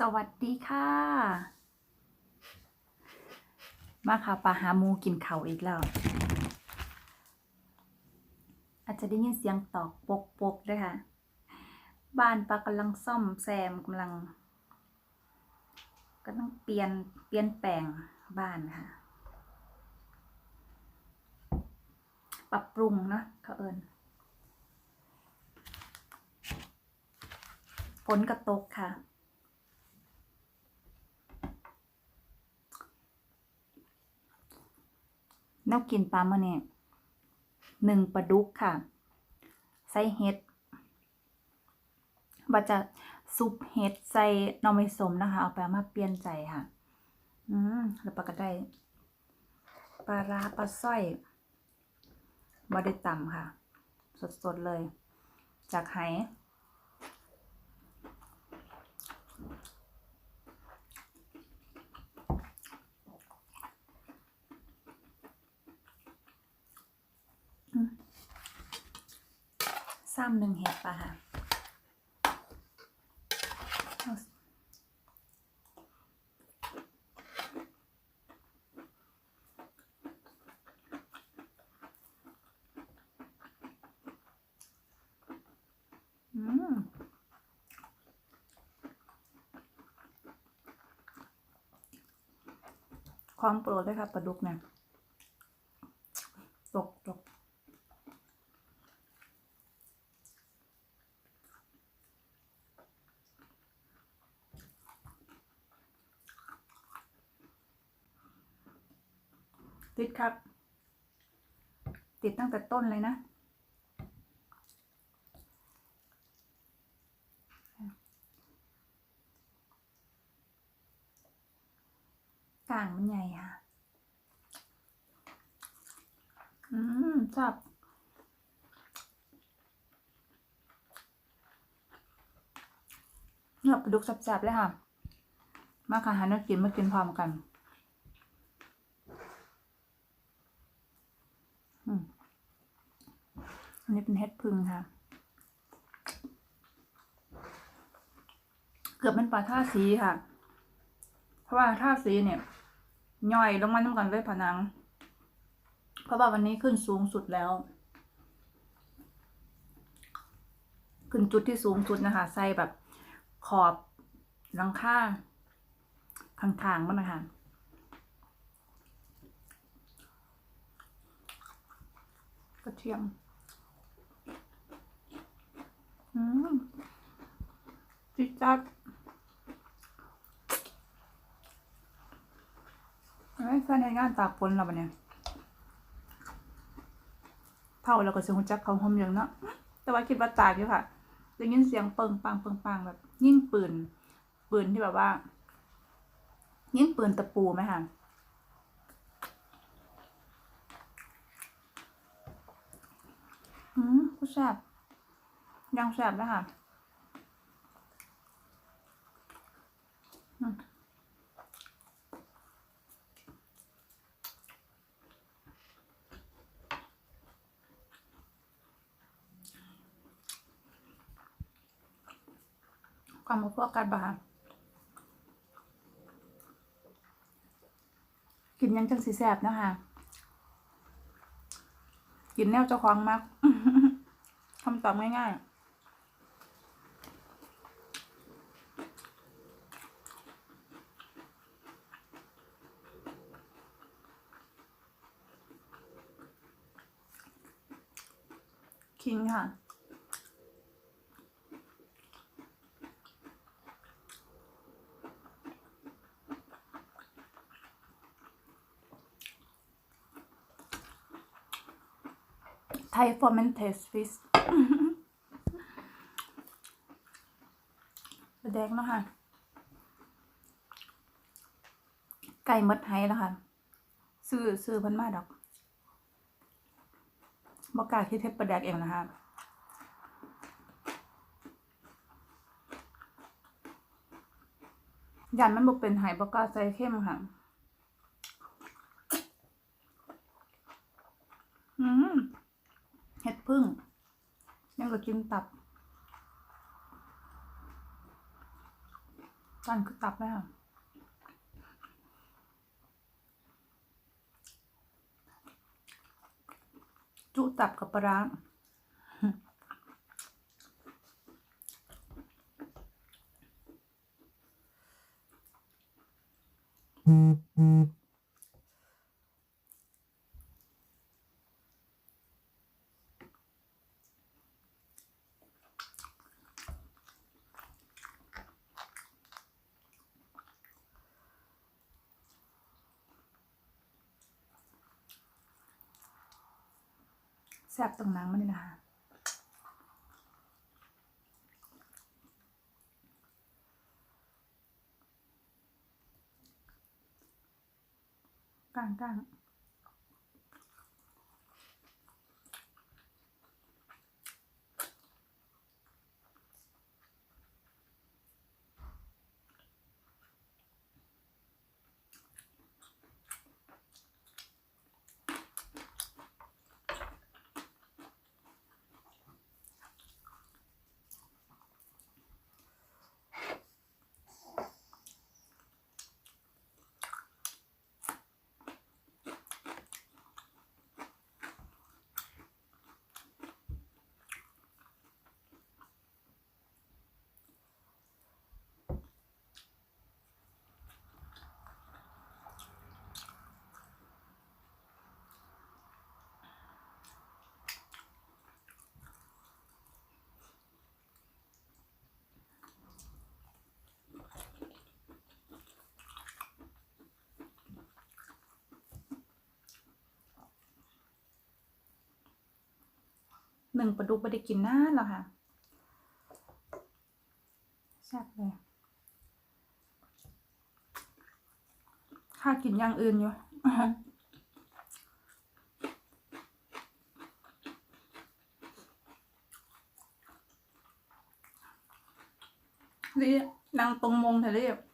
สวัสดีค่ะ มาค่ะปลาหามูกินเขาอีกแล้ว อาจจะได้ยินเสียงตอกปกปกด้วยค่ะ บ้านปลากำลังซ่อมแซมกำลังก็ต้องเปลี่ยนเปลี่ยนแปลงบ้านค่ะ ปรับปรุงเนาะเขาเอิญฝนกระตกค่ะ แนวกินปลาเมื่อเนี่ยหนึ่งปลาดุกค่ะ ใส่เห็ดว่าจะซุปเห็ดใส่นอม่สมนะคะ เอาไปมาเปลี่ยนใจค่ะ อืมแล้วปลากระได้ปลาร้าปลาสร้อยบอได้ต่ำค่ะ สดๆเลย จากไห ซ้ำหนึ่งเห็ดปะค่ะความโปรดด้วยค่ะปลาดุกเนี่ยตกตก ติด ครับ ติดตั้งแต่ต้นเลยนะกลางมันใหญ่ค่ะอืมชอบเนี่ยปลาดุกแซ่บๆเลยค่ะ มาค่ะหาเนื้อกินมากินพร้อมกัน อืม อันนี้เป็นเห็ดพึ่งค่ะ เกือบเป็นปลาท่าสีค่ะ เพราะว่าท่าสีเนี่ยย่อยลงมาน้ำกันด้วยผนัง เพราะว่าวันนี้ขึ้นสูงสุดแล้ว ขึ้นจุดที่สูงสุดนะคะใส่แบบขอบหลังค่าข้างๆมันนะคะกระเทียม จิดจัดไอ้แฟนในงานตากฝนเราปะเนี่ยเผาเราก็เสียงหัวจักเขาหอมอย่างเนาะแต่ว่าคิดว่าตากอยู่ค่ะได้ยินเสียงเปิงปังเปิงปังแบบ ยิ่งปืน ปืนที่แบบว่า ยิ่งปืนตะปูไหมคะอืมผู้แซ่บ ยังแซ่บแล้วค่ะความมาพวกกันปะคะกินยังจังสีแซ่บนะคะกินแนวเจ้าของมักคำตอบง่ายๆ คิงค่ะ ไทยฟอร์เมนเทสฟิสแดงแล้วค่ะ ไก่มดไห้แล้วค่ะ ซื้อซื้อพันมาดอก บอกกาคิดเทปประแดกเองนะคะยันมันบอกเป็นไหบอกกาใส่เข้มค่ะอืมเห็ดพึ่ง ยังก็กินตับฟันคือตับแล้ว จุตับกับปลาร้า แซ่บตรงนั้งมันนี่นะคะกลางก้ หนึ่งปลาดุกไม่ได้กินนานแล้วค่ะแซ่บเลยถ้ากินอย่างอื่นอยู่นี่นางตรงมงทะเลบอก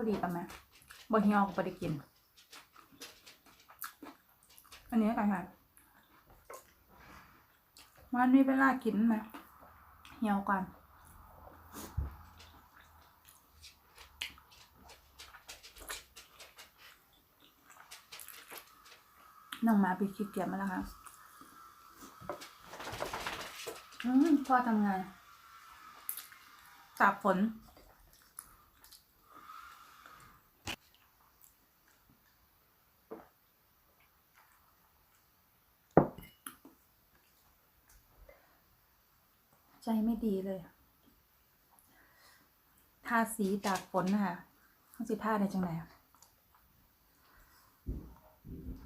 เขาดีกันไหมบอเฮียวก็ไม่ได้กิน อันนี้กันค่ะมันมีเวลากินไหมเหี่ยวก่อนน้องมาไปขี้เกียจมาแล้วค่ะอืมพ่อทำงานตากฝน ใจไม่ดีเลย ทาสีตากฝนนะคะต้องสิทาได้จังไหน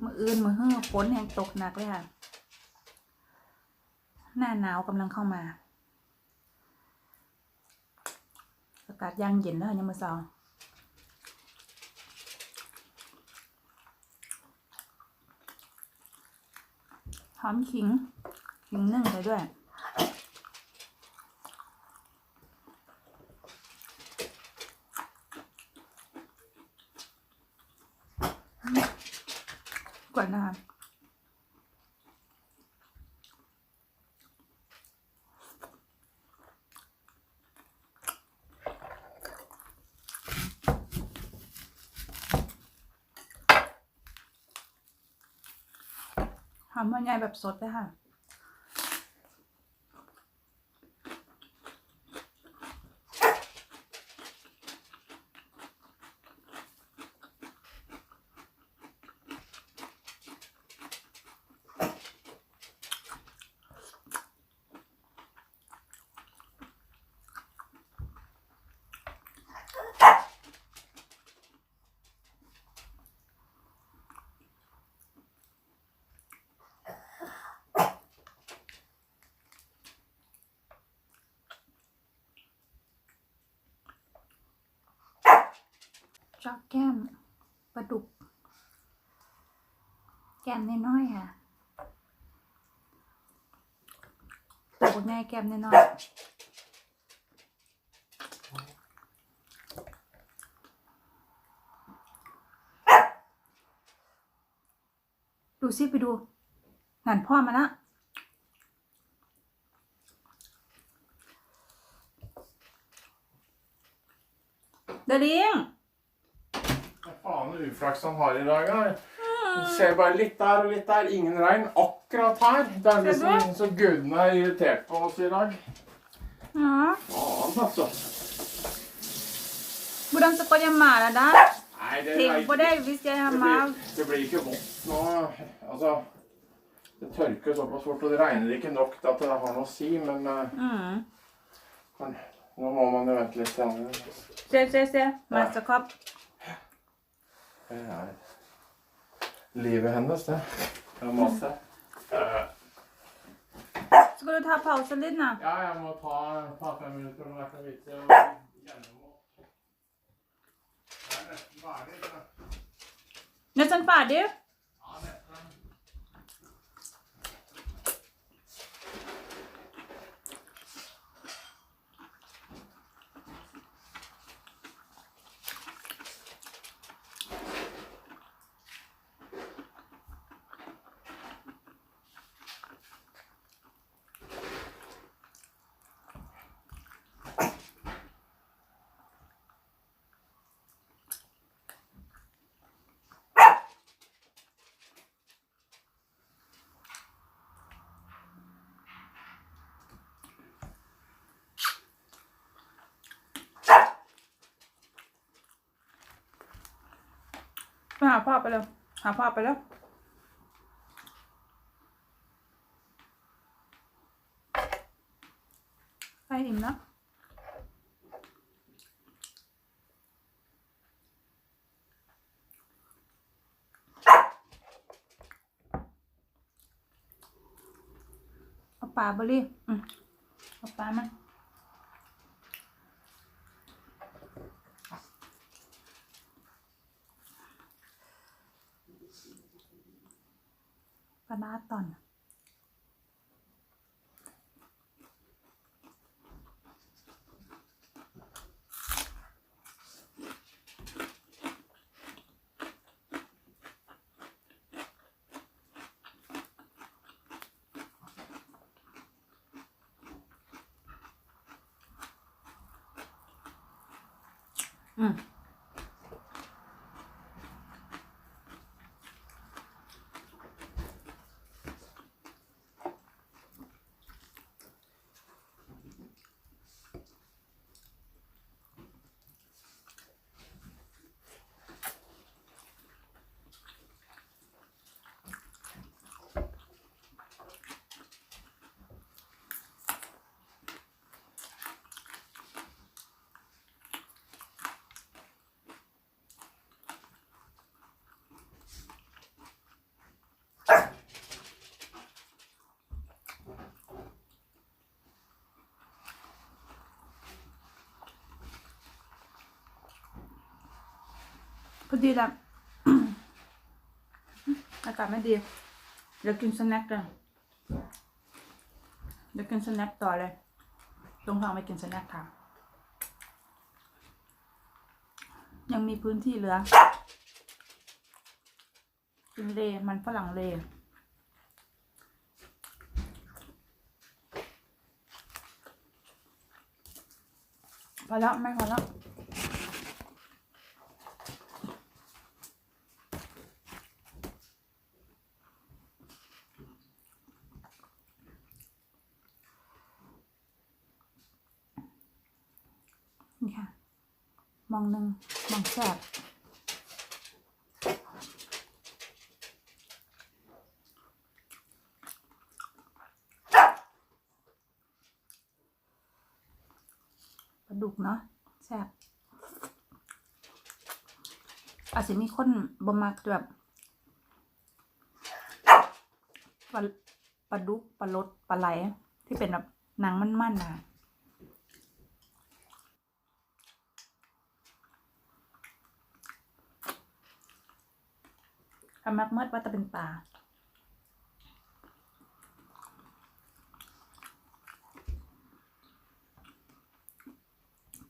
มืออื่นมือเฮือฝนแห่งตกหนักเลยค่ะ หน้าหนาวกำลังเข้ามา อากาศย่างเย็นแล้วยังมือสองหอมขิงขิงนึ่งไปด้วย ก่อนนะคะ หอมมันใหญ่แบบสดเลยค่ะ จอกแก้มปลาดุก แก้มน้อยๆค่ะตัวง่ายแก้มน้อยดูซิไปดูงานพ่อมาละเดลิง faen uflaks han har i dag, da? Ser bare litt der og litt der. Ingen regn akkurat her. Det er liksom så gudene er irritert på oss i dag. Ja. Faen, altså. Hvordan skal jeg deg da? Nei, det, Tenk på det hvis jeg har det, det blir ikke vått nå. Altså Det tørker såpass fort, og det regner ikke nok til at det har noe å si, men eh, mm. kan- nå må man jo vente litt. Se, se, se. Masterkopp. Det er livet hennes, det. Det er masse. Skal du ta pausen din, da? Ja, jeg må ta, ta fem minutter når jeg kan vite og gjennomgå. Det er nesten ferdig. da. Nesten ferdig? หาพ่อไปเร็วหาพ่อไปแล้วไปอิ่มแล้วเอาปลาบรีอืมเอาปลามา ปล อนอืมพอดีละอากาศไม่ดี เดี๋ยวกินสแน็คกัน เดี๋ยวกินสแน็คต่อเลยตรงทางไปกินสแน็คค่ะ ยังมีพื้นที่เหลือ กินเลมันฝรั่งเลพอแล้วไม่พอแล้ว นี่ค่ะ มองหนึ่งมองแสบปลาดุกเนาะแสบอาจจะมีคนบ่มักแบบปลาปลาดุกปลาลดปลาไหลที่เป็นแบบหนังมันๆนะ คำมักเมิดว่าจะเป็นปลา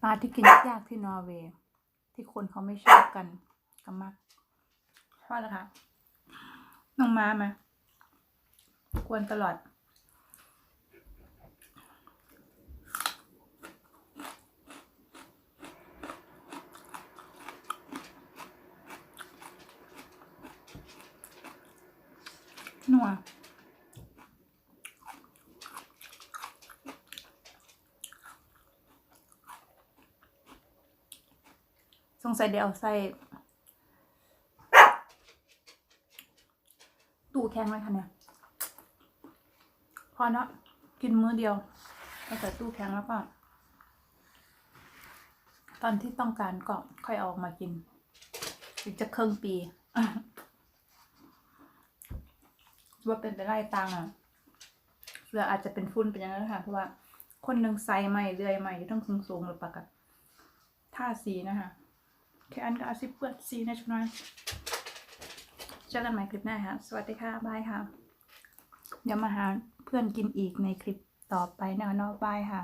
ปลาที่กินยากที่นอร์เวย์ ที่คนเขาไม่ชอบกันกำมักชอบนะคะน้องม้าไหมกวรตลอด นัวสงสัยเดี๋ยวใส่ตู้แข็งไว้ค่ะเนี่ย พอเนาะกินมื้อเดียวเอาใส่ตู้แข็งแล้วก็ ตอนที่ต้องการก็ค่อยเอาออกมากินอีกจะครึ่งปี ว่าเป็นไปไล่ตังอะเรืออาจจะเป็นฟุ้นเป็นอย่างนั้นะคะเพราะว่า คนหนึ่งไซใหม่เรื่อยใหม่ต้องสูงสูงหรือปากับท่าสีนะคะแค่อันก็อาซิเปิดสีนะชุน้อยเจอกันใหม่คลิปหน้าค่ะสวัสดีค่ะบายค่ะ เดี๋ยวมาหาเพื่อนกินอีกในคลิปต่อไปนะคะนอกบายค่ะ